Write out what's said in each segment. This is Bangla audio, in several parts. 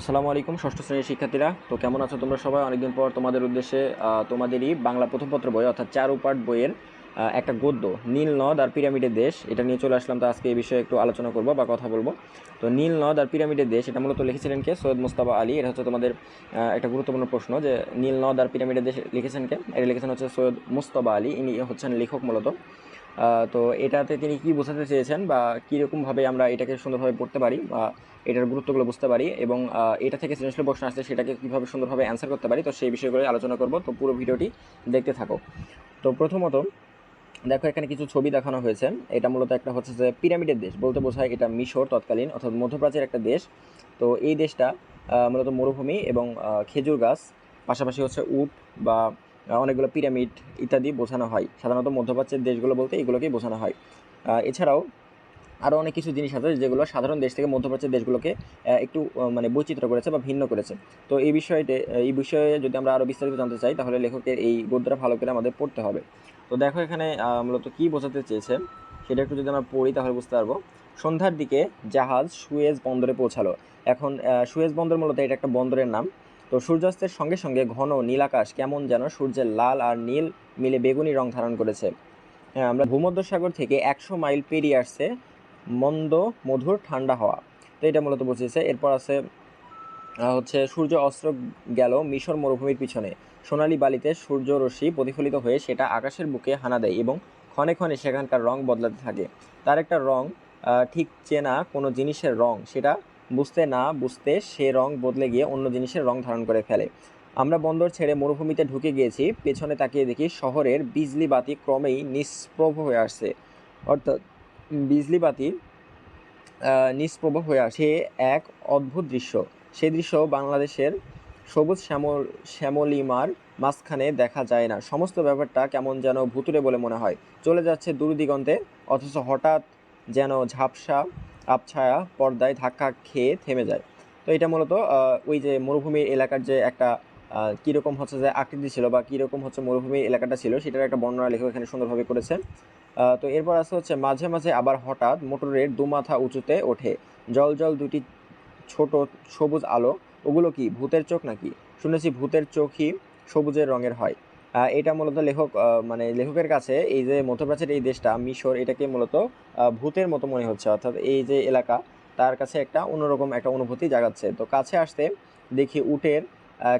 আসসালামু আলাইকুম, ষষ্ঠ শ্রেণির শিক্ষার্থীরা। তো কেমন আছো তোমরা সবাই? অনেকদিন পর তোমাদের উদ্দেশ্যে তোমাদেরই বাংলা প্রথমপত্র বই, অর্থাৎ চারু পাঠ বইয়ের একটা গদ্য, নীল নদ আর পিরামিডের দেশ। এটা নিয়ে চলে আসলাম, তো আজকে এই বিষয়ে একটু আলোচনা করব বা কথা বলব। তো নীল নদ আর পিরামিডের দেশ, এটা মূলত লিখেছিলেন কে? সৈয়দ মুস্তাফা আলী। এটা হচ্ছে তোমাদের একটা গুরুত্বপূর্ণ প্রশ্ন যে নীল নদ আর পিরামিডের দেশ লিখেছেন কে? এটা লিখেছেন হচ্ছে সৈয়দ মুস্তাফা আলী। ইনি হচ্ছেন লেখক মূলত। তো এটাতে তিনি কি বোঝাতে চেয়েছেন বা কীরকমভাবে আমরা এটাকে সুন্দরভাবে পড়তে পারি বা এটার গুরুত্বগুলো বুঝতে পারি এবং এটা থেকে সৃজনশীল প্রশ্ন আসছে সেটাকে কীভাবে সুন্দরভাবে অ্যান্সার করতে পারি, তো সেই বিষয়গুলো আলোচনা করব। তো পুরো ভিডিওটি দেখতে থাকো। তো প্রথমত, দেখো এখানে কিছু ছবি দেখানো হয়েছে। এটা মূলত একটা হচ্ছে যে পিরামিডের দেশ। বলতে বোঝায় এটা মিশর তৎকালীন অর্থাৎ মধ্যপ্রাচ্যের একটা দেশ। তো এই দেশটা মূলত মরুভূমি এবং খেজুর গাছ, পাশাপাশি হচ্ছে উট বা অনেকগুলো পিরামিড ইত্যাদি বোঝানো হয়। সাধারণত মধ্যপ্রাচ্যের দেশগুলো বলতে এগুলোকেই বোঝানো হয়। এছাড়াও আরও অনেক কিছু জিনিস আছে যেগুলো সাধারণ দেশ থেকে মধ্যপ্রাচ্যের দেশগুলোকে একটু মানে বৈচিত্র্য করেছে বা ভিন্ন করেছে। তো এই বিষয়টি এই বিষয়ে যদি আমরা আরও বিস্তারিত জানতে চাই, তাহলে লেখকের এই গদ্যটা ভালো করে আমাদের পড়তে হবে। তো দেখো এখানে মূলত কী বোঝাতে চেয়েছে, সেটা একটু যদি আমরা পড়ি তাহলে বুঝতে পারব। সন্ধ্যার দিকে জাহাজ সুয়েজ বন্দরে পৌঁছালো। এখন সুয়েজ বন্দর মূলত এটা একটা বন্দরের নাম। তো সূর্যাস্তের সঙ্গে সঙ্গে ঘন নীল আকাশ কেমন যেন সূর্যের লাল আর নীল মিলে বেগুনি রং ধারণ করেছে। হ্যাঁ আমরা ভূমধ্যসাগর থেকে একশো মাইল পেরিয়ে আসছে মন্দ মধুর ঠান্ডা হওয়া। তো এটা মূলত বুঝিয়েছে এরপর আছে হচ্ছে সূর্য অস্ত্র গেল মিশর মরুভূমির পিছনে। সোনালী বালিতে সূর্য রশ্মি প্রতিফলিত হয়ে সেটা আকাশের বুকে হানা দেয় এবং ক্ষণে ক্ষণে সেখানকার রং বদলাতে থাকে। তার একটা রং ঠিক চেনা কোনো জিনিসের রং, সেটা বুঝতে না বুঝতে সে রং বদলে গিয়ে অন্য জিনিসের রং ধারণ করে ফেলে। আমরা বন্দর ছেড়ে মরুভূমিতে ঢুকে গিয়েছি, পেছনে তাকিয়ে দেখি শহরের বিজলি বাতি ক্রমেই নিষ্প্রভ হয়ে আসছে। অর্থাৎ বিজলি বাতি নিষ্প্রভ হয়ে আসে এক অদ্ভুত দৃশ্য। সেই দৃশ্য বাংলাদেশের সবুজ শ্যামল, শ্যামলিমার মাঝখানে দেখা যায় না। সমস্ত ব্যাপারটা কেমন যেন ভুতুরে বলে মনে হয়। চলে যাচ্ছে দূর দিগন্তে অথচ হঠাৎ যেন ঝাপসা আবছায়া পর্দায় ধাক্কা খেয়ে থেমে যায়। তো এটা মূলত ওই যে মরুভূমির এলাকার যে একটা কীরকম হচ্ছে যে আকৃতি ছিল বা কীরকম হচ্ছে মরুভূমির এলাকাটা ছিল, সেটার একটা বর্ণনা লেখক এখানে সুন্দরভাবে করেছে তো এরপর আছে হচ্ছে মাঝে মাঝে আবার হঠাৎ মোটরের দুমাথা উঁচুতে ওঠে। জল জল দুটি ছোট সবুজ আলো, ওগুলো কি ভূতের চোখ নাকি? শুনেছি ভূতের চোখই সবুজের রঙের হয়। এটা মূলত লেখক মানে লেখকের কাছে এই যে মধ্যপ্রাচ্যের এই দেশটা, মিশর, এটাকে মূলত ভূতের মতো মনে হচ্ছে। অর্থাৎ এই যে এলাকা, তার কাছে একটা অন্যরকম একটা অনুভূতি জাগাচ্ছে। তো কাছে আসতে দেখি উটের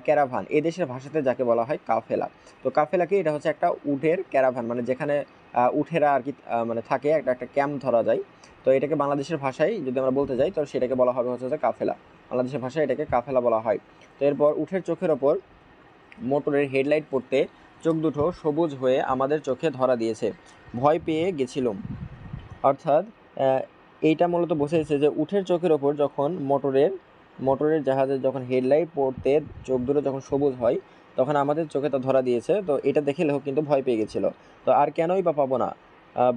ক্যারাভান। এই দেশের ভাষাতে যাকে বলা হয় কাফেলা। তো কাফেলা কি এটা হচ্ছে একটা উটের ক্যারাভান মানে যেখানে উঠেরা আর কি মানে থাকে, একটা একটা ক্যাম্প ধরা যায়। তো এটাকে বাংলাদেশের ভাষায় যদি আমরা বলতে যাই, তো সেটাকে বলা হবে হচ্ছে যে কাফেলা। বাংলাদেশের ভাষায় এটাকে কাফেলা বলা হয়। তো এরপর উঠের চোখের ওপর মোটরের হেডলাইট পড়তে চোখ দুটো সবুজ হয়ে আমাদের চোখে ধরা দিয়েছে। ভয় পেয়ে গেছিলাম। অর্থাৎ এইটা মূলত বোঝাইছে যে উঠের চোখের ওপর যখন মোটরের মোটরের জাহাজের যখন হেডলাইট পড়তে চোখ দুটো যখন সবুজ হয়, তখন আমাদের চোখে তা ধরা দিয়েছে। তো এটা দেখে লেখক কিন্তু ভয় পেয়ে গেছিল। তো আর কেনই বা পাবো না?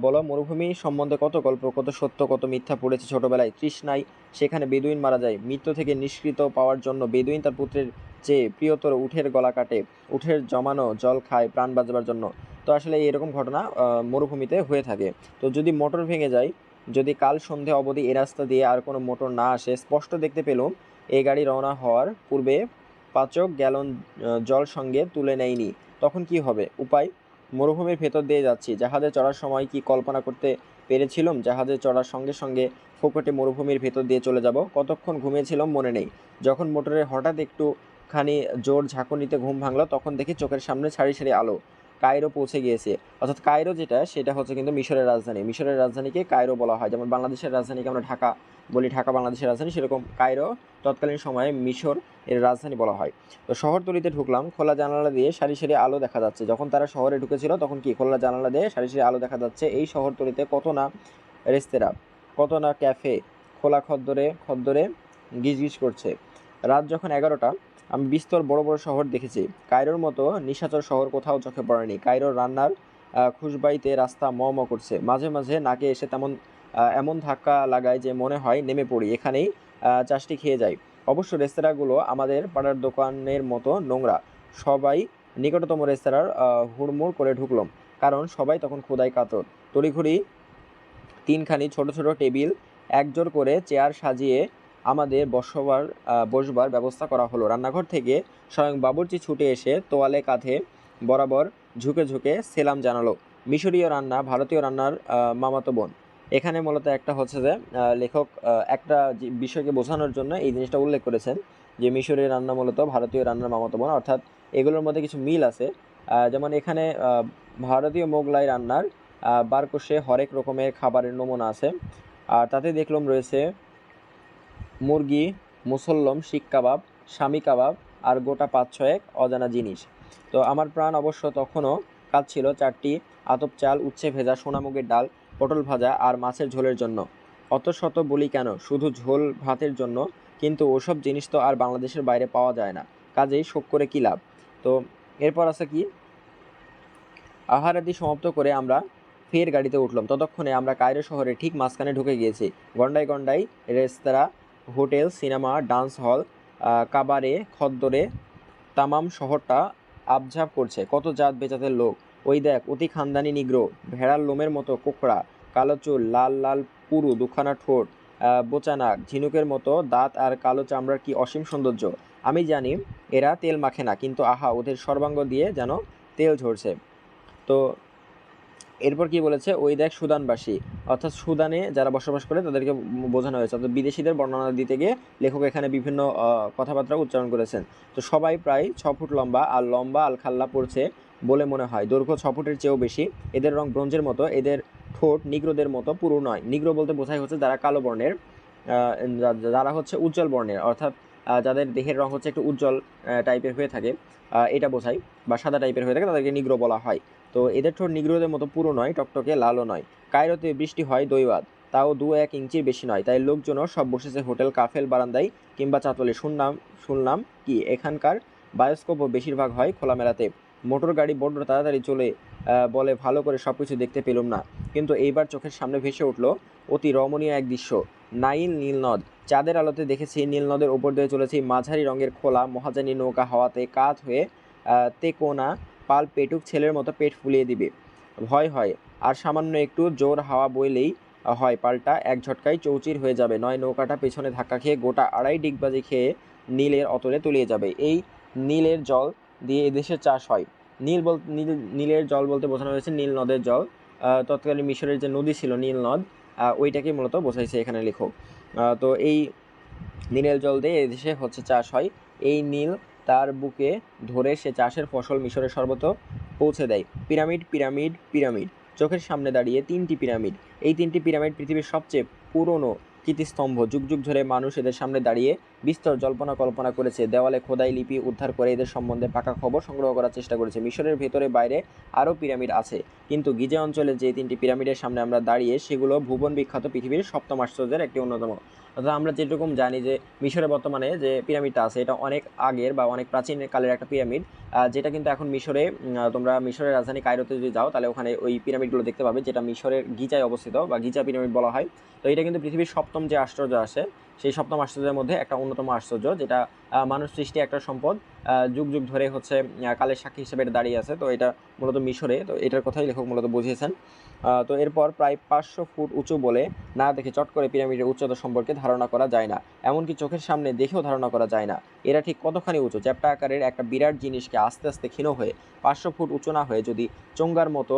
বলো, মরুভূমি সম্বন্ধে কত গল্প, কত সত্য, কত মিথ্যা পড়েছে ছোটবেলায়? তৃষ্ণায় সেখানে বেদুইন মারা যায়। মৃত্যু থেকে নিষ্কৃত পাওয়ার জন্য বেদুইন তার পুত্রের চেয়ে প্রিয়তর উঠের গলা কাটে। উঠের জমানো জল খায় প্রাণ বাঁচাবার জন্য। তো আসলে এরকম ঘটনা মরুভূমিতে হয়ে থাকে। তো যদি মোটর ভেঙে যায়, যদি কাল সন্ধে অবধি এ রাস্তা দিয়ে আর কোনো মোটর না আসে, স্পষ্ট দেখতে পেলুম এই গাড়ি রওনা হওয়ার পূর্বে পাচক গ্যালন জল সঙ্গে তুলে নেয়নি। তখন কি হবে? উপায়? মরুভূমির ভেতর দিয়ে যাচ্ছি। জাহাজে চড়ার সময় কি কল্পনা করতে পেরেছিলাম? জাহাজে চড়ার সঙ্গে সঙ্গে ফোকটে মরুভূমির ভেতর দিয়ে চলে যাব। কতক্ষণ ঘুমিয়েছিলাম মনে নেই। যখন মোটরে হঠাৎ একটুখানি জোর ঝাঁকুনিতে ঘুম ভাঙলো, তখন দেখি চোখের সামনে সারি সারি আলো। কায়রো পৌঁছে গিয়েছে। অর্থাৎ কায়রো যেটা, সেটা হচ্ছে কিন্তু মিশরের রাজধানী। মিশরের রাজধানীকে কায়রো বলা হয়। যেমন বাংলাদেশের রাজধানীকে আমরা ঢাকা বলি, ঢাকা বাংলাদেশের রাজধানী, সেরকম কায়রো তৎকালীন সময়ে মিশর এর রাজধানী বলা হয়। তো শহরতলিতে ঢুকলাম, খোলা জানালা দিয়ে সারি সারি আলো দেখা যাচ্ছে। যখন তারা শহরে ঢুকেছিল, তখন কি খোলা জানালা দিয়ে সারি সারি আলো দেখা যাচ্ছে? এই শহরতলিতে কত না রেস্তেরা, কত না ক্যাফে খোলা খদ্দরে খদ্দরে গিজগিজ করছে। রাত যখন এগারোটা, আমি বিস্তর বড় বড় শহর দেখেছি। কায়রোর মতো নিশাচর শহর কোথাও চোখে পড়েনি। কায়রোর রান্নার খুশবাইতে রাস্তা ম ম করছে। মাঝে মাঝে নাকে এসে তেমন এমন ধাক্কা লাগায় যে মনে হয় নেমে পড়ি। এখানেই চাষটি খেয়ে যাই অবশ্য রেস্তোরাঁগুলো আমাদের পাড়ার দোকানের মতো নোংরা। সবাই নিকটতম রেস্তোরাঁর হুড়মুড় করে ঢুকলাম কারণ সবাই তখন খোদাই কাতর। তড়িঘড়ি তিনখানি ছোট ছোট টেবিল একজোর করে চেয়ার সাজিয়ে আমাদের বসবার বসবার ব্যবস্থা করা হলো। রান্নাঘর থেকে স্বয়ং বাবুর্চি ছুটে এসে তোয়ালে কাঁধে বরাবর ঝুঁকে ঝুঁকে সেলাম জানালো, মিশরীয় রান্না, ভারতীয় রান্নার মামাতো বোন। এখানে মূলত একটা হচ্ছে যে লেখক একটা বিষয়কে বোঝানোর জন্য এই জিনিসটা উল্লেখ করেছেন যে, মিশরীয় রান্না মূলত ভারতীয় রান্নার মামাতো বোন। অর্থাৎ এগুলোর মধ্যে কিছু মিল আছে। যেমন এখানে ভারতীয় মোগলাই রান্নার বারকোষে হরেক রকমের খাবারের নমুনা আছে। আর তাতে দেখলাম রয়েছে মুরগি, মুসল্লম, শিক কাবাব, স্বামী কাবাব আর গোটা পাঁচ ছয়েক অজানা জিনিস। তো আমার প্রাণ অবশ্য তখনও কাঁদছিল চারটি আতপ চাল, উচ্ছে ভেজা, সোনামুগের ডাল, পটল ভাজা আর মাছের ঝোলের জন্য। অত শত বলি কেন? শুধু ঝোল ভাতের জন্য, কিন্তু ওসব জিনিস তো আর বাংলাদেশের বাইরে পাওয়া যায় না। কাজেই শোক করে কী লাভ? তো এরপর আছে কি? আহারাদি সমাপ্ত করে আমরা ফের গাড়িতে উঠলাম। ততক্ষণে আমরা কায়রো শহরে ঠিক মাঝখানে ঢুকে গিয়েছি। গন্ডায় গন্ডায় restaurant hotel cinema dance hall cabaret খদ্দরে তামাম শহরটা আবঝাপ করছে। কত জাত বেচাতের লোক। ওই দেখ অতি খানদানি নিগ্রো ভেড়ার লোমের মতো কোকড়া কালো চুল লাল লাল পুরু দুখানা ঠোঁট আহ, বোচা নাক ঝিনুকের মতো দাঁত আর কালো চামড়ার কি অসীম সৌন্দর্য। আমি জানি এরা তেল মাখে না কিন্তু আহা ওদের সর্বাঙ্গ দিয়ে যেন তেল ঝরছে। তো এরপর কি বলেছে? ওই দেখ সুদানবাসী। অর্থাৎ সুদানে যারা বসবাস করে, তাদেরকে বোঝানো হয়েছে। অর্থাৎ বিদেশিদের বর্ণনা দিতে গিয়ে লেখক এখানে বিভিন্ন কথাবার্তা উচ্চারণ করেছেন। তো সবাই প্রায় ছ ফুট লম্বা আর লম্বা আল খাল্লা পড়ছে বলে মনে হয়। দৈর্ঘ্য ছ ফুটের চেয়েও বেশি। এদের রং ব্রোঞ্জের মতো। এদের ঠোঁট নিগ্রোদের মতো, পুরো নয়। নিগ্রো বলতে বোঝাই হচ্ছে যারা কালো বর্ণের যারা হচ্ছে উজ্জ্বল বর্ণের। অর্থাৎ যাদের দেহের রং হচ্ছে একটু উজ্জ্বল টাইপের হয়ে থাকে। এটা বোঝায় বা সাদা টাইপের হয়ে থাকে, তাদেরকে নিগ্রো বলা হয়। তো এদের ঠোঁট নিগ্রোদের মতো পুরো নয়, টকটকে লালও নয়। কায়রোতে বৃষ্টি হয় দৈবাত তাও দু এক ইঞ্চির বেশি নয়। তাই লোকজনও সব বসেছে হোটেল, কাফেল বারান্দায় কিংবা চাতলে শুনলাম শুনলাম কি, এখানকার বায়োস্কোপও বেশিরভাগ হয় খোলামেলাতে। মোটর গাড়ি বড্ড তাড়াতাড়ি চলে বলে ভালো করে সব কিছু দেখতে পেলুম না। কিন্তু এইবার চোখের সামনে ভেসে উঠল অতি রমণীয় এক দৃশ্য। নাইল নীলনদ চাঁদের আলোতে দেখেছি নীলনদের ওপর দিয়ে চলেছে মাঝারি রঙের খোলা মহাজানি নৌকা হাওয়াতে কাত হয়ে তেকোনা পাল পেটুক ছেলের মতো পেট ফুলিয়ে দিবে। ভয় হয়। আর সামান্য একটু জোর হাওয়া বইলেই হয় পাল্টা। এক ঝটকায় চৌচির হয়ে যাবে। নয় নৌকাটা পেছনে ধাক্কা খেয়ে গোটা আড়াই ডিগবাজি খেয়ে নীলের অতলে তলিয়ে যাবে। এই নীলের জল দিয়ে এদেশে চাষ হয়। নীল বল নীল নীলের জল বলতে বোঝানো হয়েছে নীল নদের জল। তৎকালীন মিশরের যে নদী ছিল নীল নদ ওইটাকে মূলত বোঝাইছে এখানে লেখক। তো এই নীলের জল দিয়ে এদেশে হচ্ছে চাষ হয়। এই নীল তার বুকে ধরে সে চাষের ফসল মিশরে সর্বত পৌঁছে দেয়। Pyramid pyramid pyramid. চোখের সামনে দাঁড়িয়ে তিনটি পিরামিড। এই তিনটি পিরামিড পৃথিবীর সবচেয়ে পুরনো কীর্তিস্তম্ভ। যুগ যুগ ধরে মানুষ এদের সামনে দাঁড়িয়ে বিস্তর জল্পনা কল্পনা করেছে। দেওয়ালে খোদাই লিপি উদ্ধার করে এদের সম্বন্ধে পাকা খবর সংগ্রহ করার চেষ্টা করেছে। মিশরের ভেতরে বাইরে আরও পিরামিড আছে। কিন্তু গিজে অঞ্চলে যে তিনটি পিরামিডের সামনে আমরা দাঁড়িয়ে সেগুলো ভুবন বিখ্যাত পৃথিবীর সপ্তম আশ্চর্যের একটি অন্যতম। অর্থাৎ আমরা যেরকম জানি যে মিশরে বর্তমানে যে পিরামিডটা আছে, এটা অনেক আগের বা অনেক প্রাচীন কালের একটা পিরামিড। যেটা কিন্তু এখন মিশরে তোমরা মিশরের রাজধানী কায়রোতে যদি যাও, তাহলে ওখানে ওই পিরামিডগুলো দেখতে পাবে, যেটা মিশরের গিজায় অবস্থিত বা গিজা পিরামিড বলা হয়। তো এটা কিন্তু পৃথিবীর সপ্তম যে আশ্চর্য আসে সেই সপ্তম আশ্চর্যের মধ্যে একটা অন্যতম আশ্চর্য, যেটা মানুষ সৃষ্টি একটা সম্পদ যুগ যুগ ধরে হচ্ছে কালের সাক্ষী হিসেবে এটা দাঁড়িয়ে আছে। তো এটা মূলত মিশরে, তো এটার কথাই লেখক মূলত বুঝিয়েছেন। তো এরপর প্রায় পাঁচশো ফুট উঁচু বলে না দেখে চট করে পিরামিডের উচ্চতা সম্পর্কে ধারণা করা যায় না। এমনকি চোখের সামনে দেখেও ধারণা করা যায় না। এরা ঠিক কতখানি উঁচু? চ্যাপ্টা আকারের একটা বিরাট জিনিসকে আস্তে আস্তে ক্ষীণ হয়ে পাঁচশো ফুট উঁচু না হয়ে যদি চোঙ্গার মতো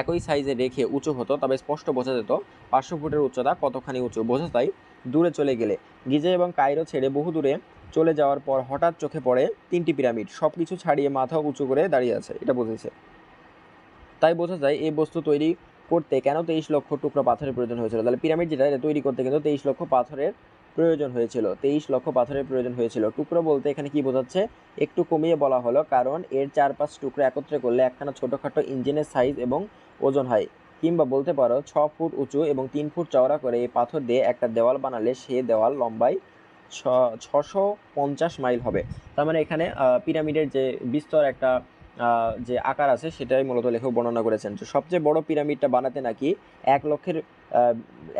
একই সাইজে রেখে উঁচু হতো, তবে স্পষ্ট বোঝা যেত পাঁচশো ফুটের উচ্চতা কতখানি উঁচু। বোঝা যায় দূরে চলে গেলে। গিজে এবং কায়রো ছেড়ে বহু দূরে চলে যাওয়ার পর হঠাৎ চোখে পড়ে তিনটি পিরামিড। সব কিছু ছাড়িয়ে মাথা উঁচু করে দাঁড়িয়ে আছে, এটা বুঝেছে। তাই বোঝা যায় এই বস্তু তৈরি করতে কেন তেইশ লক্ষ টুকরো পাথরের প্রয়োজন হয়েছিল? তাহলে পিরামিড যেটা, এটা তৈরি করতে কিন্তু তেইশ লক্ষ পাথরের প্রয়োজন হয়েছিল। তেইশ লক্ষ পাথরের প্রয়োজন হয়েছিল। টুকরো বলতে এখানে কি বোঝাচ্ছে? একটু কমিয়ে বলা হলো, কারণ এর চার পাঁচ টুকরো একত্রে করলে একখানা ছোটোখাটো ইঞ্জিনের সাইজ এবং ওজন হয়। কিংবা বলতে পারো ছ ফুট উঁচু এবং তিন ফুট চওড়া করে এই পাথর দিয়ে একটা দেওয়াল বানালে সে দেওয়াল লম্বায় ছশো পঞ্চাশ মাইল হবে। তার মানে এখানে পিরামিডের যে বিস্তর একটা যে আকার আছে সেটাই মূলত লেখক বর্ণনা করেছেন তো সবচেয়ে বড় পিরামিডটা বানাতে নাকি এক লক্ষের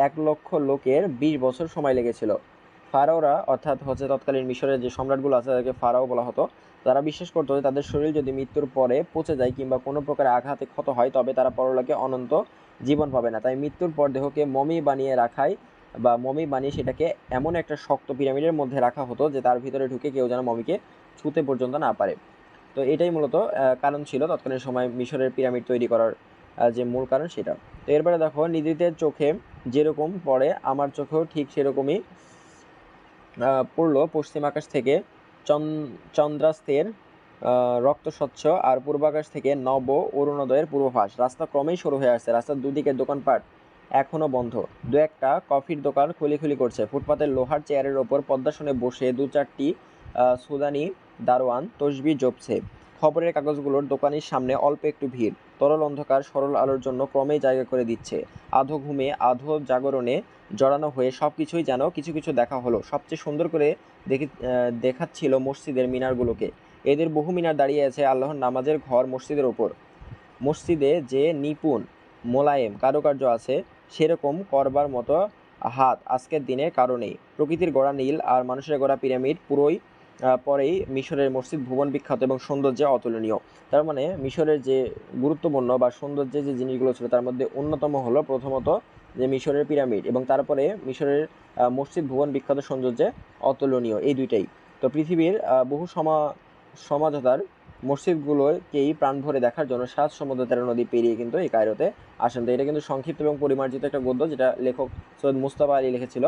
এক লক্ষ লোকের বিশ বছর সময় লেগেছিল। ফারাওরা অর্থাৎ হচ্ছে তৎকালীন মিশরের যে সম্রাটগুলো আছে তাদেরকে ফারাও বলা হতো। তারা বিশ্বাস করতো যে তাদের শরীর যদি মৃত্যুর পরে পচে যায় কিংবা কোনো প্রকার আঘাতে ক্ষত হয়, তবে তারা পরলোকে অনন্ত জীবন পাবে না। তাই মৃত্যুর পর দেহকে মমি বানিয়ে রাখায় বা মমি বানিয়ে সেটাকে এমন একটা শক্ত পিরামিডের মধ্যে রাখা হতো যে তার ভিতরে ঢুকে কেউ যেন মমিকে ছুতে পর্যন্ত না পারে। তো এটাই মূলত কারণ ছিল তৎকালীন সময় মিশরের পিরামিড তৈরি করার যে মূল কারণ সেটা। তো এরপরে দেখো, নিদ্রিতের চোখে যেরকম পড়ে, আমার চোখেও ঠিক সেরকমই পড়ল পশ্চিম আকাশ থেকে। চন্দ্রাস্তের রক্ত স্বচ্ছ আর পূর্বাকাশ থেকে নব অরুণোদয়ের পূর্বভাস। রাস্তা ক্রমেই শুরু হয়ে আসছে। রাস্তার দুদিকে দোকানপাট এখনও বন্ধ। দু একটা কফির দোকান খুলি খুলি করছে। ফুটপাতের লোহার চেয়ারের ওপর পদ্মাসনে বসে দু চারটি সুদানি, দারোয়ান, তসবি জপছে। খবরের কাগজগুলোর দোকানের সামনে অল্প একটু ভিড়। তরল অন্ধকার সরল আলোর জন্য ক্রমেই জায়গা করে দিচ্ছে। আধো ঘুমে, আধো জাগরণে জড়ানো হয়ে সব কিছুই যেন কিছু কিছু দেখা হলো। সবচেয়ে সুন্দর করে দেখি দেখাচ্ছিল মসজিদের মিনারগুলোকে। এদের বহু মিনার দাঁড়িয়ে আছে আল্লাহর নামাজের ঘর মসজিদের ওপর। মসজিদে যে নিপুণ, মোলায়েম, কারুকার্য আছে, সেরকম করবার মতো হাত আজকের দিনে কারণেই প্রকৃতির গড়া নীল আর মানুষের গড়া পিরামিড পুরোই পরেই মিশরের মসজিদ ভুবন বিখ্যাত এবং সৌন্দর্যে অতুলনীয়। তার মানে মিশরের যে গুরুত্বপূর্ণ বা সৌন্দর্যে যে জিনিসগুলো ছিল, তার মধ্যে অন্যতম হলো প্রথমত যে মিশরের পিরামিড এবং তারপরে মিশরের মসজিদ ভুবন বিখ্যাত সৌন্দর্যে অতুলনীয়, এই দুইটাই। তো পৃথিবীর বহু সমা সমাজতার মসজিদগুলোকেই প্রাণ ভরে দেখার জন্য সাত সমুদ্র তেরো নদী পেরিয়ে কিন্তু এই কায়রোতে আসেন। তো এটা কিন্তু সংক্ষিপ্ত এবং পরিমার্জিত একটা গদ্য, যেটা লেখক সৈয়দ মুস্তাফা আলী লিখেছিল।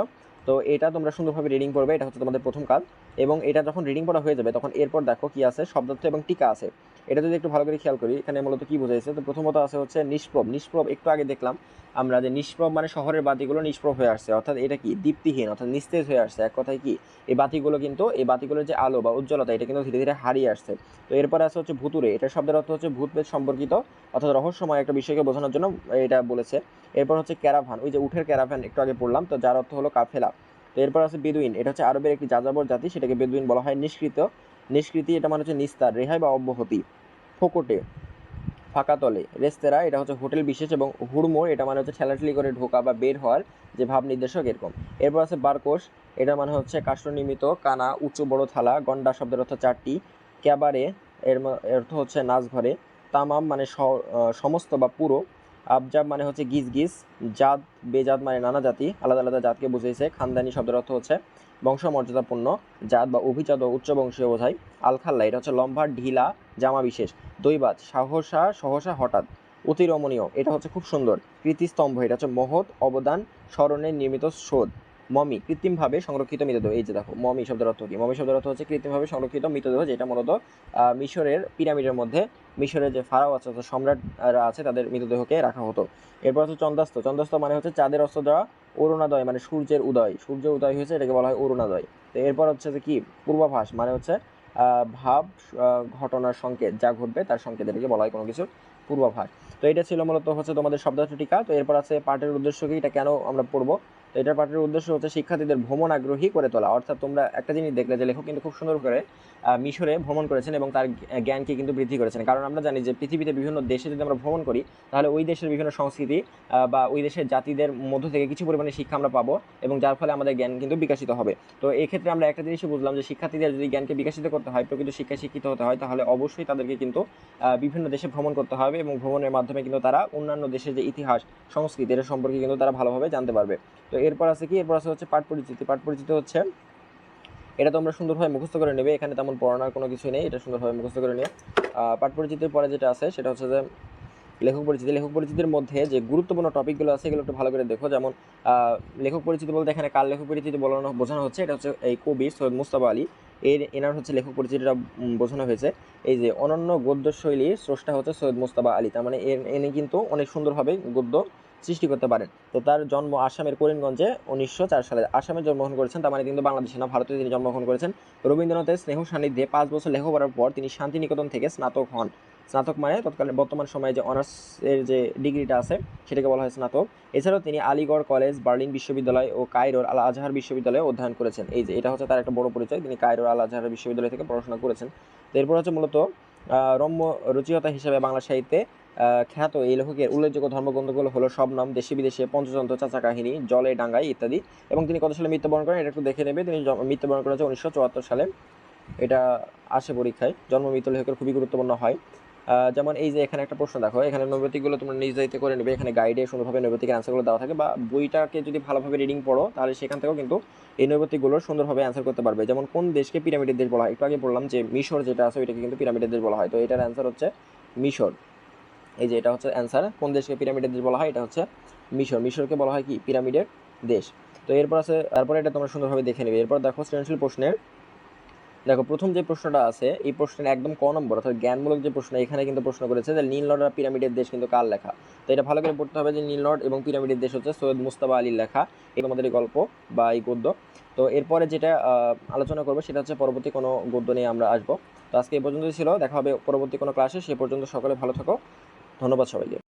তো এটা তোমরা সুন্দরভাবে রিডিং করবে এটা হচ্ছে তোমাদের প্রথম কাজ। এবং এটা যখন রিডিং পড়া হয়ে যাবে, তখন এরপর দেখো কি আছে, শব্দার্থ এবং টিকা আছে। এটা যদি একটু ভালো করে খেয়াল করি, এখানে মূলত কি বোঝাইছে, তো প্রথমত আছে হচ্ছে নিষ্প্রব নিষ্প্রব একটু আগে দেখলাম আমরা যে নিষ্প্রব মানে শহরের বাতিগুলো নিষ্প্রব হয়ে আসছে, অর্থাৎ এটা কি? দীপ্তিহীন, অর্থাৎ নিস্তেজ হয়ে আসছে। এক কথায় কি? এই বাতিগুলো কিন্তু, এই বাতিগুলোর যে আলো বা উজ্জ্বলতা, এটা কিন্তু ধীরে ধীরে হারিয়ে আসছে। তো এরপরে আছে হচ্ছে ভুতুরে এটা শব্দের অর্থ হচ্ছে ভূতপ্রেত সম্পর্কিত, অর্থাৎ রহস্যময় একটা বিষয়কে বোঝানোর জন্য এটা বলেছে। এরপর হচ্ছে ক্যারাভান, ওই যে উঠের ক্যারাভান একটু আগে পড়লাম, তো যার অর্থ হলো কাফেলা। তো এরপর আছে বেদুইন। এটা হচ্ছে আরবের একটি যাযাবর জাতি, সেটাকে বেদুইন বলা হয় নিষ্কৃত। নিষ্কৃতি এটা মানে হচ্ছে নিস্তার, রেহাই বা অব্যাহতি, ফোকটে ফাঁকাতলে রেস্তেরা, এটা হচ্ছে হোটেল বিশেষ এবং হুড়মোড়, এটা মানে হচ্ছে ঠেলাঠেলি করে ঢোকা বা বের হওয়ার যে ভাব নির্দেশক এরকম। এরপর আছে বারকোষ এটা মানে হচ্ছে কাষ্ঠনির্মিত কানা, উঁচু বড় থালা, গন্ডা শব্দের অর্থ চারটি, ক্যাবারে, এর অর্থ হচ্ছে নাচঘরে, তামাম মানে সমস্ত বা পুরো আবজাব মানে হচ্ছে গিজ গিজ। জাত, বেজাত মানে নানা জাতি, আলাদা আলাদা জাতকে বুঝিয়েছে খানদানি শব্দের অর্থ হচ্ছে বংশমর্যাদাপূর্ণ, জাত বা অভিজাত ও উচ্চ বংশীয় বোঝায়। আলখাল্লা এটা হচ্ছে লম্বা, ঢিলা, জামা বিশেষ। দৈবাত সাহসা, সহসা, হঠাৎ। অতিরমণীয়, এটা হচ্ছে খুব সুন্দর। কৃতিস্তম্ভ, এটা হচ্ছে মহৎ অবদান, স্মরণে নির্মিত শোধ মমি, কৃত্রিমভাবে সংরক্ষিত মৃতদেহ। এই যে দেখো, মমি শব্দের অর্থ কি? মমি শব্দের অর্থ হচ্ছে কৃত্রিমভাবে সংরক্ষিত মৃতদেহ, যেটা মূলত মিশরের পিরামিডের মধ্যে, মিশরের যে ফারাও আছে, অর্থাৎ সম্রাটরা আছে, তাদের মৃতদেহকে রাখা হতো। এরপর হচ্ছে চন্দাস্ত। চন্দাস্ত মানে হচ্ছে চাঁদের অস্ত দেওয়া অরুণোদয় মানে সূর্যের উদয়। সূর্য উদয় হয়েছে, এটাকে বলা হয় অরুণোদয়। তো এরপর হচ্ছে যে কি? পূর্বাভাস মানে হচ্ছে ভাব ঘটনার সংকেত, যা ঘটবে তার সংকেত, এটাকে বলা হয় কোনো কিছুর পূর্বাভাস। তো এটা ছিল মূলত হচ্ছে তোমাদের শব্দার্থ টিকা তো এরপর আছে পাঠের উদ্দেশ্য কি? এটা কেন আমরা পড়ব? তো এটার পাঠের উদ্দেশ্য হচ্ছে শিক্ষার্থীদের ভ্রমণ আগ্রহী করে তোলা। অর্থাৎ তোমরা একটা জিনিস দেখলে যে লেখক কিন্তু খুব সুন্দর করে মিশরে ভ্রমণ করেছেন এবং তার জ্ঞানকে কিন্তু বৃদ্ধি করেছেন। কারণ আমরা জানি যে পৃথিবীতে বিভিন্ন দেশে যদি আমরা ভ্রমণ করি, তাহলে ওই দেশের বিভিন্ন সংস্কৃতি বা ওই দেশের জাতিদের মধ্য থেকে কিছু পরিমাণে শিক্ষা আমরা পাবো এবং যার ফলে আমাদের জ্ঞান কিন্তু বিকাশিত হবে। তো এই ক্ষেত্রে আমরা একটা জিনিসই বুঝলাম যে শিক্ষার্থীদের যদি জ্ঞানকে বিকশিত করতে হয়, প্রকৃত শিক্ষায় শিক্ষিত হতে হয়, তাহলে অবশ্যই তাদেরকে কিন্তু বিভিন্ন দেশে ভ্রমণ করতে হবে এবং ভ্রমণের মাধ্যমে কিন্তু তারা অন্যান্য দেশের যে ইতিহাস, সংস্কৃতি, এটা সম্পর্কে কিন্তু তারা ভালোভাবে জানতে পারবে। তো এরপর আছে কি? এরপর আছে হচ্ছে পাঠ পরিচিতি। পাঠ পরিচিতি হচ্ছে, এটা তোমরা সুন্দরভাবে মুখস্থ করে নেবে। এখানে তেমন পড়ানোর কোনো কিছু নেই, এটা সুন্দরভাবে মুখস্থ করে নিয়ে পাঠ পরিচিতির পরে যেটা আছে, সেটা হচ্ছে যে লেখক পরিচিতি। লেখক পরিচিতির মধ্যে যে গুরুত্বপূর্ণ টপিকগুলো আছে, এগুলো একটু ভালো করে দেখো। যেমন লেখক পরিচিতি বলতে এখানে কার লেখক পরিচিতি বলানো, বোঝানো হচ্ছে, এটা হচ্ছে এই কবি সৈয়দ মুস্তাফা আলী। এর, এনার হচ্ছে লেখক পরিচিতিটা বোঝানো হয়েছে। এই যে অনন্য গদ্য শৈলীর স্রষ্টা হচ্ছে সৈয়দ মুস্তাফা আলী। তার মানে এনে কিন্তু অনেক সুন্দরভাবে গদ্য সৃষ্টি করতে পারেন। তো তার জন্ম আসামের করিমগঞ্জে উনিশশো চার সালে। আসামে জন্মগ্রহণ করেছেন, তার মানে কিন্তু বাংলাদেশে না, ভারতে তিনি জন্মগ্রহণ করেছেন। রবীন্দ্রনাথের স্নেহ সান্নিধ্যে পাঁচ বছর লেখাপড়ার পর তিনি শান্তিনিকেতন থেকে স্নাতক হন। স্নাতক মানে তৎকালীন বর্তমান সময়ে যে অনার্সের যে ডিগ্রিটা আছে, সেটাকে বলা হয় স্নাতক। এছাড়াও তিনি আলিগড় কলেজ, বার্লিন বিশ্ববিদ্যালয় ও কায়রোর আল আজহার বিশ্ববিদ্যালয়ে অধ্যয়ন করেছেন। এই যে, এটা হচ্ছে তার একটা বড় পরিচয়। তিনি কায়রোর আল আজহার বিশ্ববিদ্যালয় থেকে পড়াশোনা করেছেন। তো এরপর হচ্ছে মূলত রম্য, রচয়িতা হিসেবে বাংলা সাহিত্যে খ্যাত এই লেখকের উল্লেখযোগ্য ধর্মগ্রন্থগুলো হলো সব নাম, দেশে বিদেশে পঞ্চতন্ত্র চাচা কাহিনী, জলে ডাঙ্গাই ইত্যাদি। এবং তিনি কত সালে মৃত্যুবরণ করেন এটা একটু দেখে নেবে। তিনি মৃত্যুবরণ করেছে উনিশশো চুয়াত্তর সালে। এটা আসে পরীক্ষায়। জন্ম মৃত্যু লেখকের খুবই গুরুত্বপূর্ণ হয়। যেমন এই যে এখানে একটা প্রশ্ন দেখো, এখানে নৈবেতিকগুলো তোমরা নিজ করে নেবে। এখানে গাইডে সুন্দরভাবে নৈবেতিকের অ্যান্সারগুলো দেওয়া থাকে বা বইটাকে যদি ভালোভাবে রিডিং পড়ো, তাহলে সেখান থেকেও কিন্তু এই নৈবেতিকগুলোর সুন্দরভাবে অ্যান্সার করতে পারবে। যেমন কোন দেশকে পিরামিডের দেশ বলা হয়? একটু আগে বললাম যে মিশর যেটা আছে, ওইটাকে কিন্তু পিরামিডের দেশ বলা হয়। তো এটার অ্যান্সার হচ্ছে মিশর। এই যে এটা হচ্ছে অ্যান্সার কোন দেশকে পিরামিডের দেশ বলা হয়? এটা হচ্ছে মিশর। মিশরকে বলা হয় কি? পিরামিডের দেশ। তো এরপর আছে, তারপরে এটা তোমরা সুন্দরভাবে দেখে নেবে। এরপর দেখো সৃজনশীল প্রশ্নের, দেখো প্রথম যে প্রশ্নটা আছে, এই প্রশ্নের একদম ক নম্বর, অর্থাৎ জ্ঞানমূলক যে প্রশ্ন, এখানে কিন্তু প্রশ্ন করেছে যে নীলনদ আর পিরামিডের দেশ কিন্তু কার লেখা? তো এটা ভালো করে পড়তে হবে যে নীলনদ এবং পিরামিডের দেশ হচ্ছে সৈয়দ মুস্তাবা আলীর লেখা। এই আমাদের এই গল্প বা এই গদ্য। তো এরপরে যেটা আলোচনা করব সেটা হচ্ছে পরবর্তী কোনো গদ্য নিয়ে আমরা আসব। তো আজকে এই পর্যন্তই ছিল। দেখা হবে পরবর্তী কোনো ক্লাসে সে পর্যন্ত সকলে ভালো থাকো। ধন্যবাদ সবাইকে।